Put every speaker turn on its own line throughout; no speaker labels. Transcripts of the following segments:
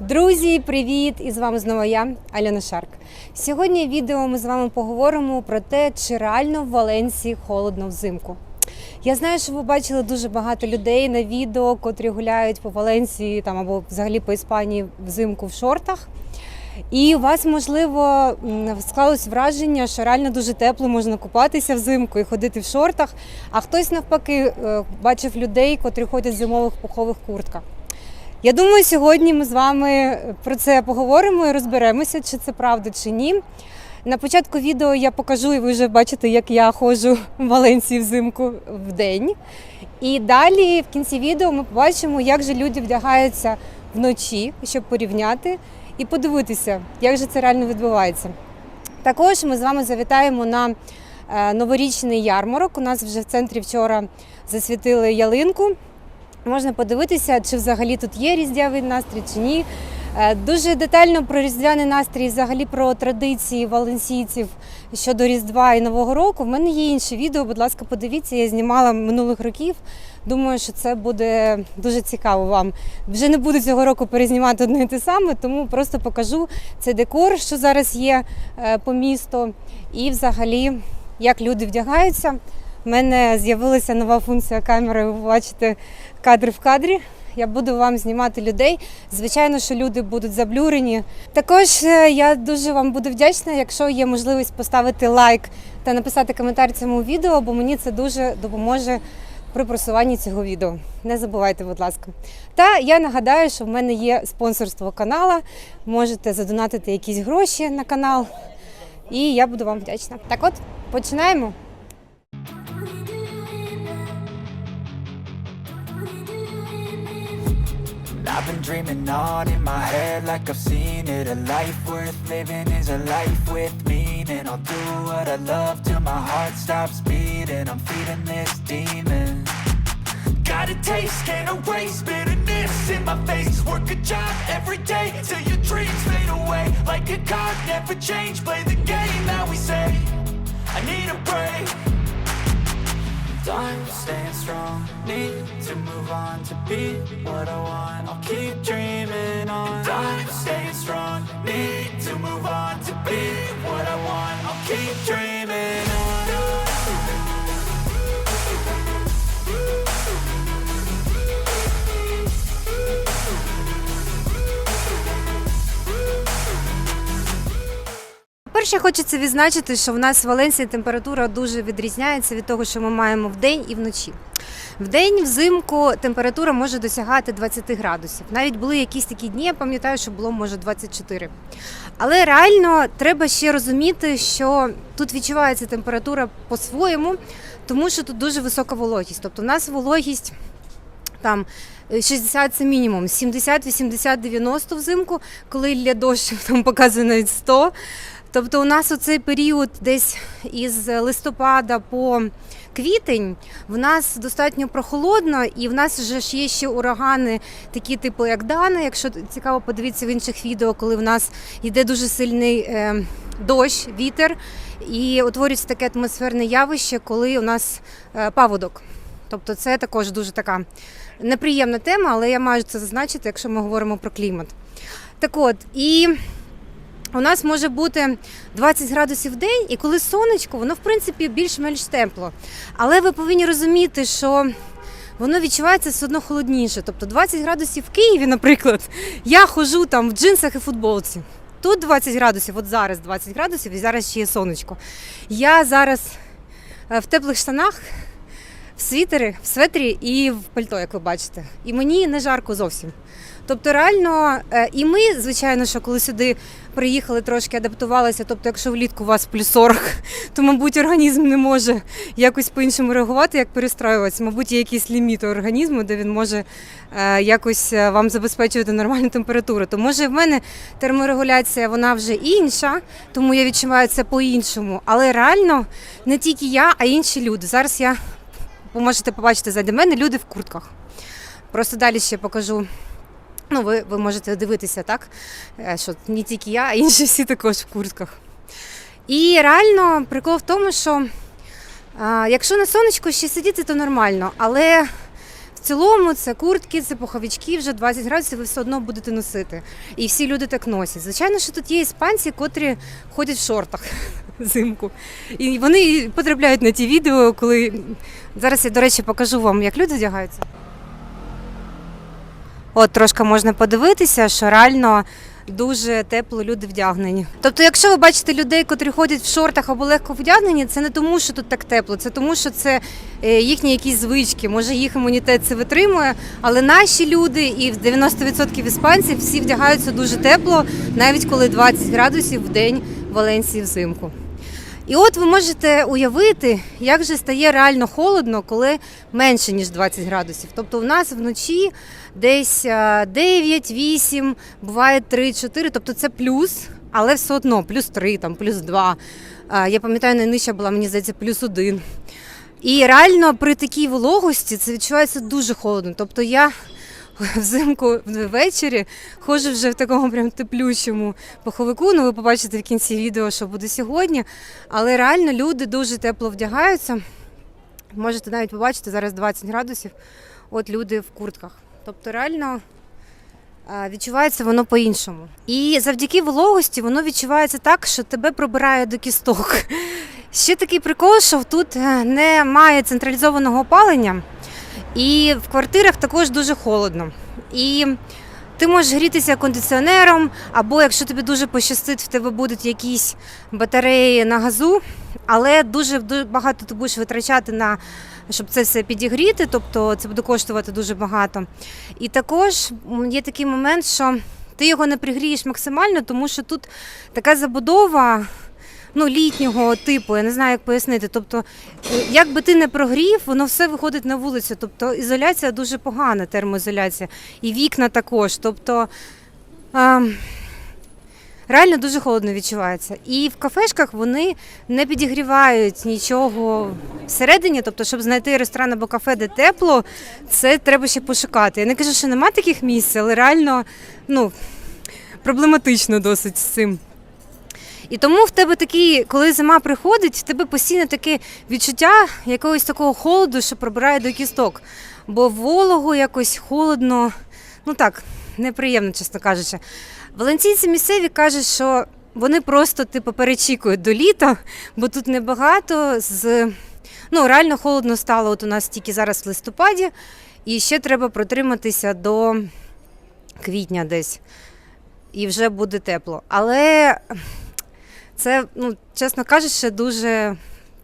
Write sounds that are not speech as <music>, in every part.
Друзі, привіт! І з вами знову я, Альона Шарк. Сьогодні в відео ми з вами поговоримо про те, чи реально в Валенсії холодно взимку. Я знаю, що ви бачили дуже багато людей на відео, котрі гуляють по Валенсії там або взагалі по Іспанії взимку в шортах. І у вас, можливо, склалось враження, що реально дуже тепло можна купатися взимку і ходити в шортах. А хтось навпаки е, бачив людей, котрі ходять в зимових пухових куртках. Я думаю, сьогодні ми з вами про це поговоримо і розберемося, чи це правда чи ні. На початку відео я покажу, і ви вже бачите, як я ходжу в Валенції взимку в день. І далі в кінці відео ми побачимо, як же люди вдягаються вночі, щоб порівняти і подивитися, як же це реально відбувається. Також ми з вами завітаємо на е, новорічний ярмарок. У нас вже в центрі вчора засвітили ялинку. Можна подивитися, чи взагалі тут є різдвяний настрій, чи ні. Е, Дуже детально про різдвяний настрій, взагалі про традиції валенсійців щодо Різдва і Нового року. В мене є інше відео. Будь ласка, подивіться, я знімала минулих років. Думаю, що це буде дуже цікаво вам. Вже не буду цього року перезнімати одне і те саме, тому просто покажу цей декор, що зараз є е, по місту, і взагалі як люди вдягаються. У мене з'явилася нова функція камери. Ви бачите кадр в кадрі. Я буду вам знімати людей. Звичайно, що люди будуть заблюрені. Також е, я дуже вам буду вдячна, якщо є можливість поставити лайк та написати коментар цьому відео, бо мені це дуже допоможе при просуванні цього відео. Не забувайте, будь ласка. Та я нагадаю, що в мене є спонсорство канала. Можете задонатити якісь гроші на канал, і я буду вам вдячна. Так от, починаємо.
I've been dreaming on in my head like I've seen it. A life worth living is a life with meaning. I'll do what I love till my heart stops beating. I'm feeding this demon. Got a taste, can't erase bitterness in my face. Work a job every day till your dreams fade away. Like a card, never change, play the game that we say I need a break Time staying strong, need to move on to be what I want. I'll keep dreaming on. Time staying strong, need to move on to be what I want. I'll keep dreaming
Перше, хочеться відзначити, що в нас в Валенсії температура дуже відрізняється від того, що ми маємо вдень і вночі. Вдень взимку температура може досягати 20 градусів. Навіть були якісь такі дні, я пам'ятаю, що було може 24. Але реально треба ще розуміти, що тут відчувається температура по-своєму, тому що тут дуже висока вологість. Тобто в нас вологість там е, 60 це мінімум, 70, 80, 90 взимку, коли йде дощ, там показує навіть 100. Тобто у нас оцей період десь із листопада по квітень в нас достатньо прохолодно, і в нас вже ж є ще урагани, такі типу як Дана. Якщо цікаво, подивіться в інших відео, коли в нас йде дуже сильний е, дощ, вітер, і утворюється таке атмосферне явище, коли у нас е, паводок. Тобто це також дуже така неприємна тема, але я маю це зазначити, якщо ми говоримо про клімат. Так от, і у нас може бути 20 градусів в день, і коли сонечко, воно в принципі більш-менш тепло. Але ви повинні розуміти, що воно відчувається все одно холодніше. Тобто 20 градусів в Києві, наприклад, <laughs> я ходжу там в джинсах і футболці. Тут 20 градусів, от зараз 20 градусів, і зараз ще є сонечко. Я зараз е, в теплих штанах, в світері, в светрі і в пальто, як ви бачите. І мені не жарко зовсім. Тобто, реально, е, і ми, звичайно, що коли сюди приїхали, трошки адаптувалися. Тобто, якщо влітку у вас плюс 40, <laughs> то, мабуть, організм не може якось по-іншому реагувати, як перестроюватися. Мабуть, є якийсь ліміт організму, де він може е, якось е, вам забезпечувати нормальну температуру. То може в мене терморегуляція вона вже інша, тому я відчуваю це по-іншому. Але реально не тільки я, а й інші люди. Зараз я ви можете побачити ззаді мене люди в куртках. Просто далі ще покажу. Ну, ви, ви можете дивитися, так? Е, Що не тільки я, а інші всі також в куртках. І реально прикол в тому, що а, якщо на сонечку ще сидіти, то нормально. Але цілому це куртки, це пуховички, вже 20 градусів ви все одно будете носити. І всі люди так носять. Звичайно, що тут є іспанці, котрі ходять в шортах <laughs> взимку. І вони потрапляють на ті відео, коли зараз я, до речі, покажу вам, як люди вдягаються. От трошки можна подивитися, що реально дуже тепло люди вдягнені. Тобто, якщо ви бачите людей, котрі ходять в шортах або легко вдягнені, це не тому, що тут так тепло, це тому, що це е, їхні якісь звички. Може, їх імунітет це витримує, але наші люди і в 90% іспанців всі вдягаються дуже тепло, навіть коли 20 градусів в день в Валенсії взимку. І от ви можете уявити, як же стає реально холодно, коли менше ніж 20 градусів. Тобто, у нас вночі десь 9-8, буває 3-4, тобто це плюс, але все одно плюс 3, там, плюс 2. Я пам'ятаю, найнижча була, мені здається, плюс 1. І реально при такій вологості це відчувається дуже холодно. Тобто я <laughs> взимку ввечері ходжу вже в такому прям теплющому пуховику. Ну, ви побачите в кінці відео, що буде сьогодні. Але реально люди дуже тепло вдягаються. Можете навіть побачити, зараз 20 градусів. От люди в куртках. Тобто реально відчувається воно по-іншому. І завдяки вологості воно відчувається так, що тебе пробирає до кісток. <laughs> Ще такий прикол, що тут е, немає централізованого опалення, і в квартирах також дуже холодно. І ти можеш грітися кондиціонером, або якщо тобі дуже пощастить, в тебе будуть якісь батареї на газу, але дуже, багато ти будеш витрачати на щоб це все підігріти, тобто це буде коштувати дуже багато. І також є такий момент, що ти його не пригрієш максимально, тому що тут така забудова. Ну, літнього типу, я не знаю, як пояснити. Тобто, е, як би ти не прогрів, воно все виходить на вулицю. Тобто ізоляція дуже погана, термоізоляція. І вікна також. Тобто ем, реально дуже холодно відчувається. І в кафешках вони не підігрівають нічого всередині. Тобто, щоб знайти ресторан або кафе, де тепло, це треба ще пошукати. Я не кажу, що нема таких місць, але реально ну, проблематично досить з цим. І тому в тебе такий, коли зима приходить, в тебе постійно таке відчуття якогось такого холоду, що пробирає до кісток. Бо волого якось холодно, ну так, неприємно, чесно кажучи. Валенційці місцеві кажуть, що вони просто типу перечікують до літа, бо тут небагато з. Ну, реально холодно стало от у нас тільки зараз в листопаді, і ще треба протриматися до квітня десь. І вже буде тепло. Але це, ну, чесно кажучи, дуже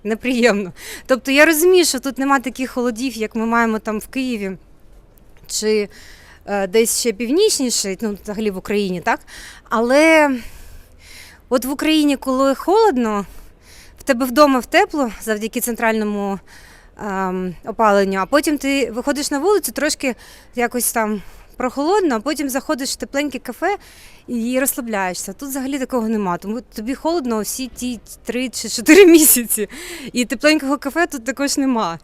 неприємно. Тобто я розумію, що тут нема таких холодів, як ми маємо там в Києві чи е, десь ще північніше, ну, взагалі в Україні, так? Але от в Україні, коли холодно, в тебе вдома в тепло завдяки центральному ем, опаленню, а потім ти виходиш на вулицю, трошки якось там прохолодно, а потім заходиш в тепленьке кафе і розслабляєшся. Тут взагалі такого нема. Тому тобі холодно всі ті три чи чотири <laughs> місяці. І тепленького кафе тут також нема.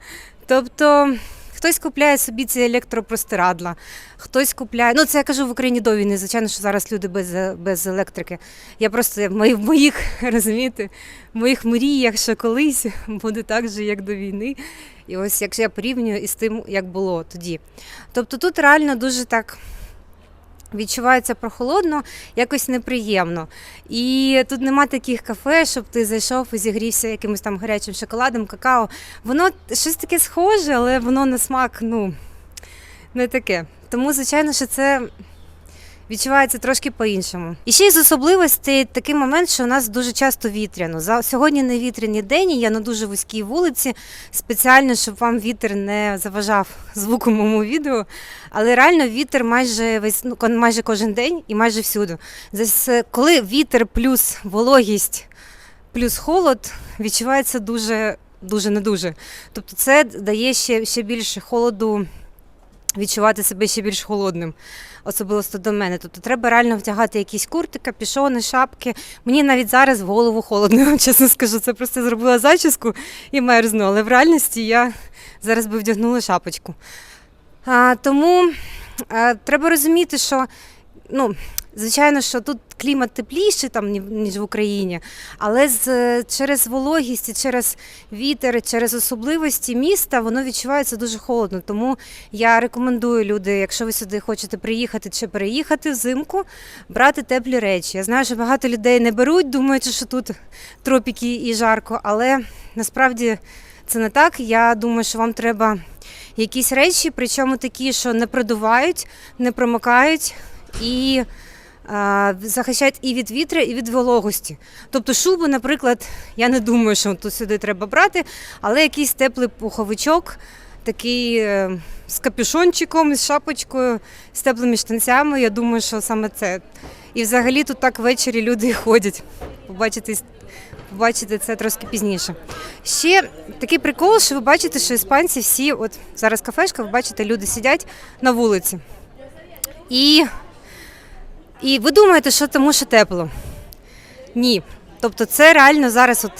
Тобто. Хтось купляє собі ці електропростирадла, хтось купляє. Ну, це я кажу в Україні до війни. Звичайно, що зараз люди без, без електрики. Я просто в моїх, <laughs> розумієте, в моїх мріях, що колись <laughs> буде так же, як до війни. І ось якщо я порівнюю із тим, як було тоді. Тобто тут реально дуже так відчувається прохолодно, якось неприємно. І тут нема таких кафе, щоб ти зайшов і зігрівся якимось там гарячим шоколадом, какао. Воно щось таке схоже, але воно на смак, ну, не таке. Тому, звичайно, що це відчувається трошки по-іншому. І ще із особливостей такий момент, що у нас дуже часто вітряно. За сьогодні не вітряний день, і я на дуже вузькій вулиці, спеціально, щоб вам вітер не заважав <laughs> звуку моєму відео. Але реально вітер майже весь ну, майже кожен день і майже всюди. Зас- Коли вітер плюс вологість плюс холод, відчувається дуже дуже не дуже. Тобто це дає ще, ще більше холоду відчувати себе ще більш холодним, особливо до мене. Тобто треба реально вдягати якісь курти, пішони, шапки. Мені навіть зараз в голову холодно, <laughs> чесно скажу. Це просто зробила зачіску і мерзну, але в реальності я зараз би вдягнула шапочку. А, тому а, треба розуміти, що ну, Звичайно, що тут клімат тепліший, там, ніж в Україні, але з, через вологість, через вітер, через особливості міста воно відчувається дуже холодно. Тому я рекомендую люди, якщо ви сюди хочете приїхати чи переїхати взимку, брати теплі речі. Я знаю, що багато людей не беруть, думаючи, що тут тропіки і жарко, але насправді це не так. Я думаю, що вам треба якісь речі, причому такі, що не продувають, не промокають і а, захищають і від вітру, і від вологості. Тобто шубу, наприклад, я не думаю, що тут сюди треба брати, але якийсь теплий пуховичок, такий е, з капюшончиком, з шапочкою, з теплими штанцями. Я думаю, що саме це. І взагалі тут так ввечері люди <laughs> ходять. Побачите, побачите це трошки пізніше. Ще такий прикол, що ви бачите, що іспанці всі, от зараз кафешка, ви бачите, люди сидять на вулиці. І, і ви думаєте, що тому що тепло. Ні. Тобто це реально зараз от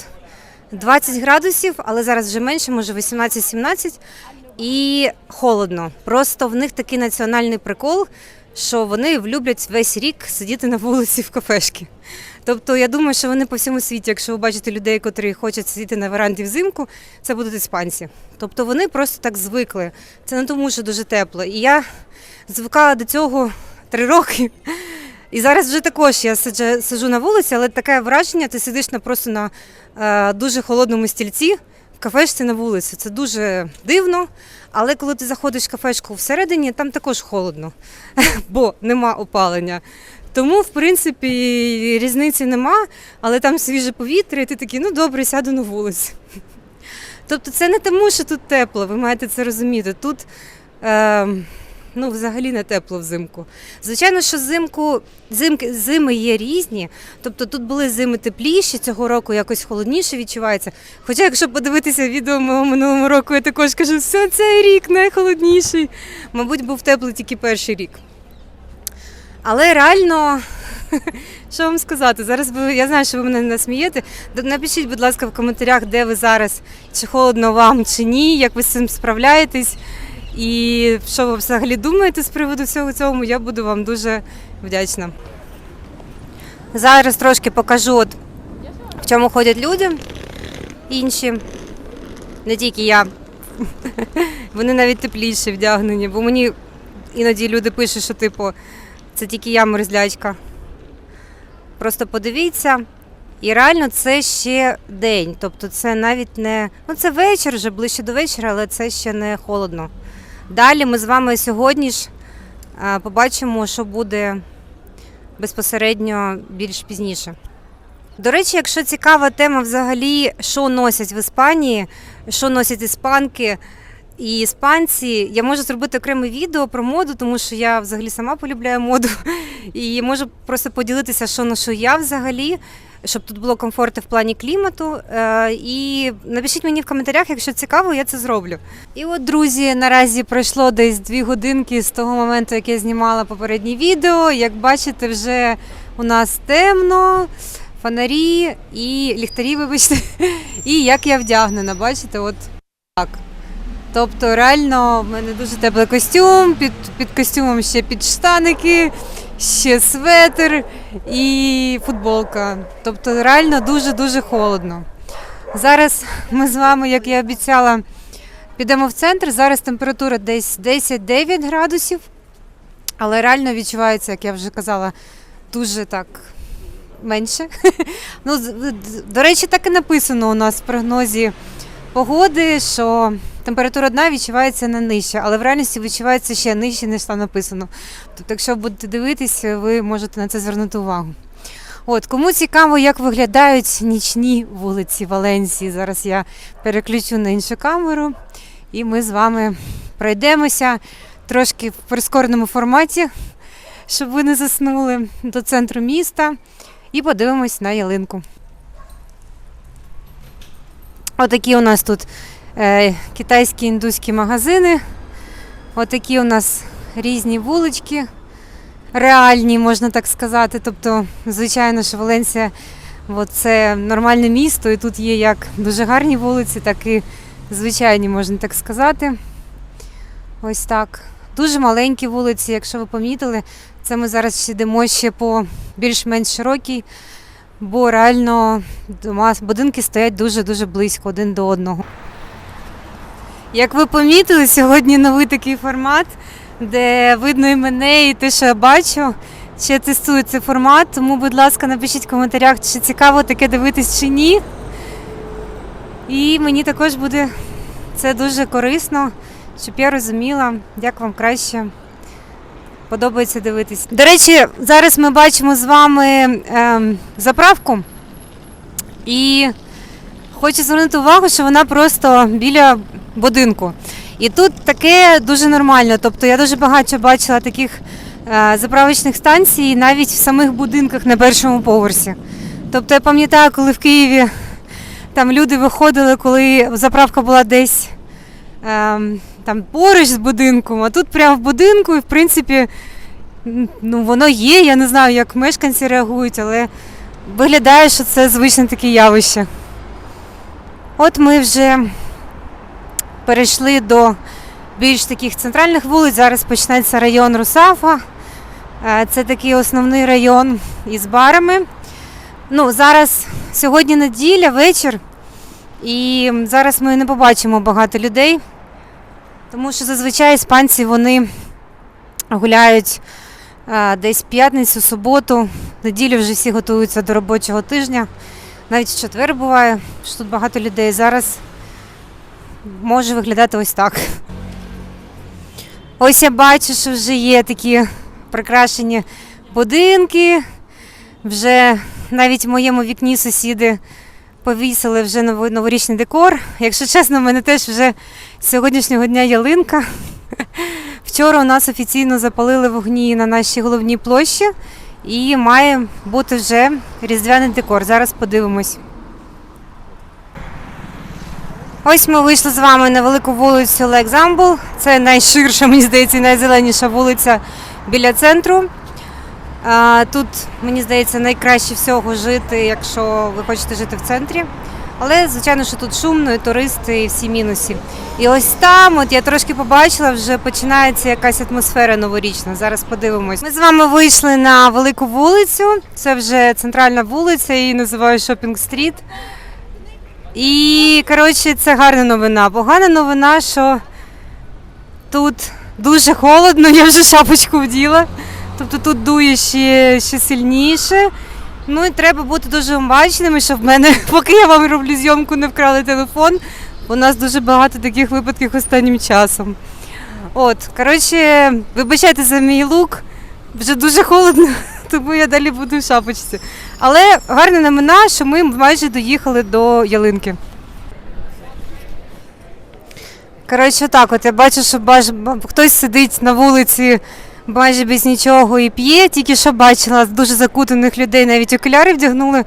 20 градусів, але зараз вже менше, може 18-17, і холодно. Просто в них такий національний прикол, що вони люблять весь рік сидіти на вулиці в кафешки. Тобто я думаю, що вони по всьому світі, якщо ви бачите людей, котрі хочуть сидіти на веранді взимку, це будуть іспанці. Тобто вони просто так звикли. Це не тому, що дуже тепло. І я звикала до цього три роки. І зараз вже також я сиджу, сиджу на вулиці, але таке враження, ти сидиш на просто на е, дуже холодному стільці в кафешці на вулиці. Це дуже дивно. Але коли ти заходиш в кафешку всередині, там також холодно, <laughs> бо нема опалення. Тому, в принципі, різниці нема, але там свіже повітря, і ти такий, ну добре, сяду на вулицю. <laughs> Тобто це не тому, що тут тепло, ви маєте це розуміти. Тут е, ну, взагалі не тепло взимку. Звичайно, що взимку зимки, зими є різні. Тобто тут були зими тепліші, цього року якось холодніше відчувається. Хоча, якщо подивитися відео мого минулого року, я також кажу, все цей рік найхолодніший. Мабуть, був теплий тільки перший рік. Але реально, <laughs> що вам сказати? Зараз ви, я знаю, що ви мене не смієте. Напишіть, будь ласка, в коментарях, де ви зараз, чи холодно вам, чи ні, як ви з цим справляєтесь. І що ви взагалі думаєте з приводу всього цього, я буду вам дуже вдячна. Зараз трошки покажу, от, в чому ходять люди інші, не тільки я. <laughs> Вони навіть тепліші вдягнені, бо мені іноді люди пишуть, що типу, це тільки я мерзлячка. Просто подивіться. І реально це ще день. Тобто це навіть не. Ну це вечір, вже ближче до вечора, але це ще не холодно. Далі ми з вами сьогодні ж побачимо, що буде безпосередньо більш пізніше. До речі, якщо цікава тема взагалі, що носять в Іспанії, що носять іспанки і іспанці, я можу зробити окреме відео про моду, тому що я взагалі сама полюбляю моду. <laughs> І можу просто поділитися, що ношу я взагалі, щоб тут було комфортно в плані клімату. Е, І напишіть мені в коментарях, якщо цікаво, я це зроблю. І от, друзі, наразі пройшло десь дві годинки з того моменту, як я знімала попереднє відео. Як бачите, вже у нас темно, фонарі і ліхтарі, вибачте, і як я вдягнена, бачите, от так. Тобто, реально, в мене дуже теплий костюм, під, під костюмом ще підштаники, ще светр і футболка. Тобто, реально дуже-дуже холодно. Зараз ми з вами, як я обіцяла, підемо в центр. Зараз температура десь 10-9 градусів, але реально відчувається, як я вже казала, дуже так менше. <laughs> Ну, до речі, так і написано у нас в прогнозі погоди, що температура дна відчувається не нижче, але в реальності відчувається ще нижче, ніж там написано. Тобто, якщо будете дивитись, ви можете на це звернути увагу. От, кому цікаво, як виглядають нічні вулиці Валенсії. Зараз я переключу на іншу камеру, і ми з вами пройдемося трошки в прискореному форматі, щоб ви не заснули до центру міста, і подивимось на ялинку. Отакі у нас тут китайські індуські магазини. Отакі у нас різні вулички, реальні, можна так сказати. Тобто, звичайно, що Валенсія це нормальне місто, і тут є як дуже гарні вулиці, так і звичайні, можна так сказати. Ось так. дуже маленькі вулиці, якщо ви помітили. Це ми зараз йдемо ще по більш-менш широкій, бо реально будинки стоять дуже-дуже близько один до одного. Як ви помітили, сьогодні новий такий формат, де видно і мене, і те, що я бачу. Ще тестую цей формат, тому, будь ласка, напишіть в коментарях, чи цікаво таке дивитись чи ні. І мені також буде це дуже корисно, щоб я розуміла, як вам краще подобається дивитись. До речі, зараз ми бачимо з вами ем, заправку. І хочу звернути увагу, що вона просто біля будинку. І тут таке дуже нормально. Тобто я дуже багато бачила таких е, заправочних станцій навіть в самих будинках на першому поверсі. Тобто я пам'ятаю, коли в Києві там люди виходили, коли заправка була десь ем, там поруч з будинком, а тут прямо в будинку, і в принципі, ну воно є. Я не знаю, як мешканці реагують, але виглядає, що це звичне таке явище. От ми вже перейшли до більш таких центральних вулиць. Зараз почнеться район Русафа. Е, Це такий основний район із барами. Ну, зараз сьогодні неділя, вечір, і зараз ми не побачимо багато людей, тому що зазвичай іспанці вони гуляють е, десь п'ятницю, суботу, неділю вже всі готуються до робочого тижня. Навіть в четвер буває, що тут багато людей. Зараз може виглядати ось так. Ось я бачу, що вже є такі прикрашені будинки. Вже навіть в моєму вікні сусіди повісили вже новорічний декор. Якщо чесно, в мене теж вже з сьогоднішнього дня ялинка. Вчора у нас офіційно запалили вогні на нашій головній площі і має бути вже різдвяний декор. Зараз подивимось. Ось ми вийшли з вами на велику вулицю Лекзамбул. Це найширша, мені здається, найзеленіша вулиця біля центру. Тут, мені здається, найкраще всього жити, якщо ви хочете жити в центрі. Але, звичайно, що тут шумно, і туристи, і всі мінуси. І ось там, от я трошки побачила, вже починається якась атмосфера новорічна. Зараз подивимось. Ми з вами вийшли на велику вулицю. Це вже центральна вулиця, її називаю Шопінг Стріт. І коротше, це гарна новина. Погана новина, що тут дуже холодно, я вже шапочку вділа. Тобто тут дує ще, ще сильніше. Ну і треба бути дуже обачними, щоб в мене, <laughs> поки я вам роблю зйомку, не вкрали телефон. У нас дуже багато таких випадків останнім часом. От, коротше, вибачайте за мій лук, вже дуже холодно, тому я далі буду в шапочці. Але гарна новина, що ми майже доїхали до ялинки. Коротше, так, от я бачу, що баж... хтось сидить на вулиці майже без нічого і п'є. Тільки що бачила дуже закутаних людей, навіть окуляри вдягнули,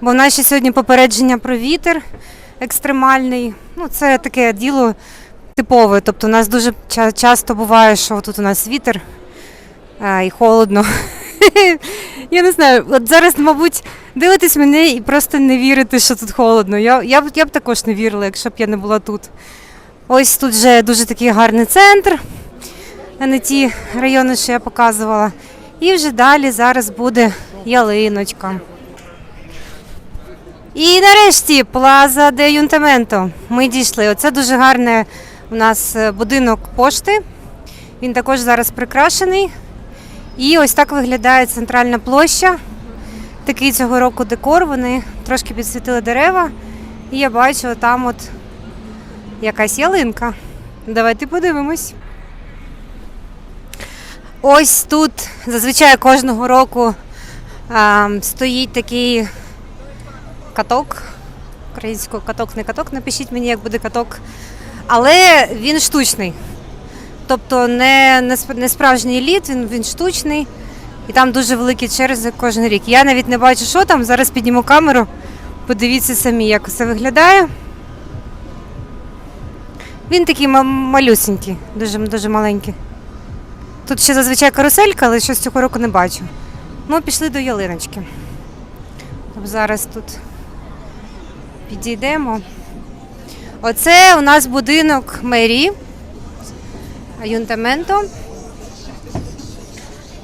бо в ще сьогодні попередження про вітер екстремальний. Ну, це таке діло типове. Тобто у нас дуже часто буває, що тут у нас вітер а, і холодно. <laughs> <laughs> Я не знаю, от зараз, мабуть, дивитесь мене і просто не вірите, що тут холодно. Я, я, б, я б також не вірила, якщо б я не була тут. Ось тут вже дуже такий гарний центр, а не ті райони, що я показувала. І вже далі зараз буде ялиночка. І нарешті Плаза де Юнтаменто. Ми дійшли. Оце дуже гарний у нас е, будинок пошти. Він також зараз прикрашений. І ось так виглядає центральна площа. Такий цього року декор. Вони трошки підсвітили дерева. І я бачу там от якась ялинка. Давайте подивимось. Ось тут зазвичай кожного року а, стоїть такий каток. Українською каток, не каток, напишіть мені, як буде каток. Але він штучний. Тобто не, не, справжній лід, він, він штучний. І там дуже великі черзи кожен рік. Я навіть не бачу, що там. Зараз підніму камеру. Подивіться самі, як це виглядає. Він такий малюсенький, дуже, дуже маленький. Тут ще зазвичай каруселька, але щось цього року не бачу. Ну, пішли до ялиночки. Тобто Зараз тут підійдемо. Оце у нас будинок мерії аюнтаменту.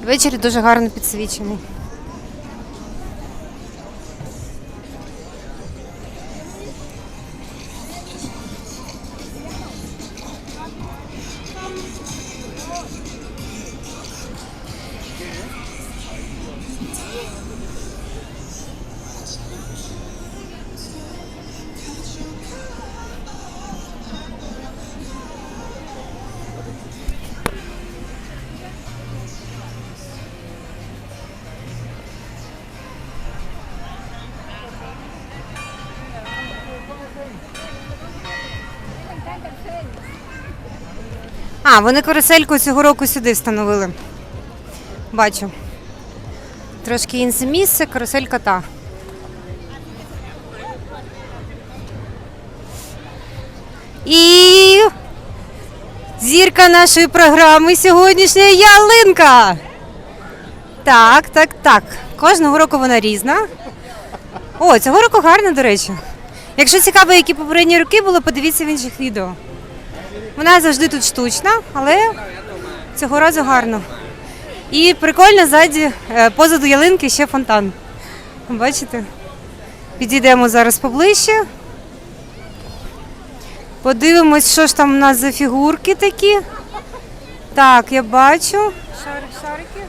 Ввечері дуже гарно підсвічений. А, вони карусельку цього року сюди встановили. Бачу. Трошки інше місце, каруселька та. І зірка нашої програми сьогоднішня ялинка. Так, так, так. Кожного року вона різна. О, цього року гарна, до речі. Якщо цікаво, які попередні роки було, подивіться в інших відео. Вона завжди тут штучна, але цього разу гарно. І прикольно ззаді, е, позаду ялинки ще фонтан. Бачите? Підійдемо зараз поближче. Подивимось, що ж там у нас за фігурки такі. Так, я бачу. Шарик, шарики.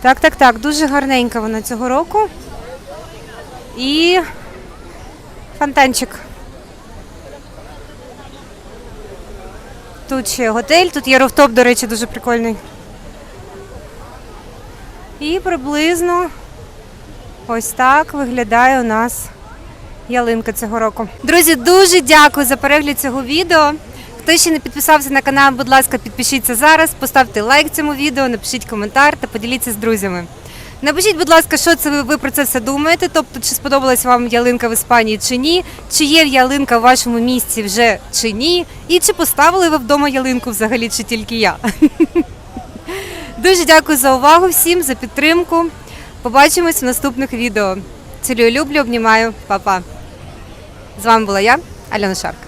Так, так, так, дуже гарненька вона цього року. І фонтанчик. Тут ще готель, тут є рофтоп, до речі, дуже прикольний. І приблизно ось так виглядає у нас ялинка цього року. Друзі, дуже дякую за перегляд цього відео. Хто ще не підписався на канал, будь ласка, підпишіться зараз, поставте лайк цьому відео, напишіть коментар та поділіться з друзями. Напишіть, будь ласка, що це ви, ви про це все думаєте? Тобто, чи сподобалась вам ялинка в Іспанії чи ні? Чи є ялинка в вашому місті вже чи ні? І чи поставили ви вдома ялинку взагалі, чи тільки я? <laughs> Дуже дякую за увагу всім, за підтримку. Побачимось в наступних відео. Цілюю люблю, обнімаю, Па-па. З вами була я, Альона Шарк.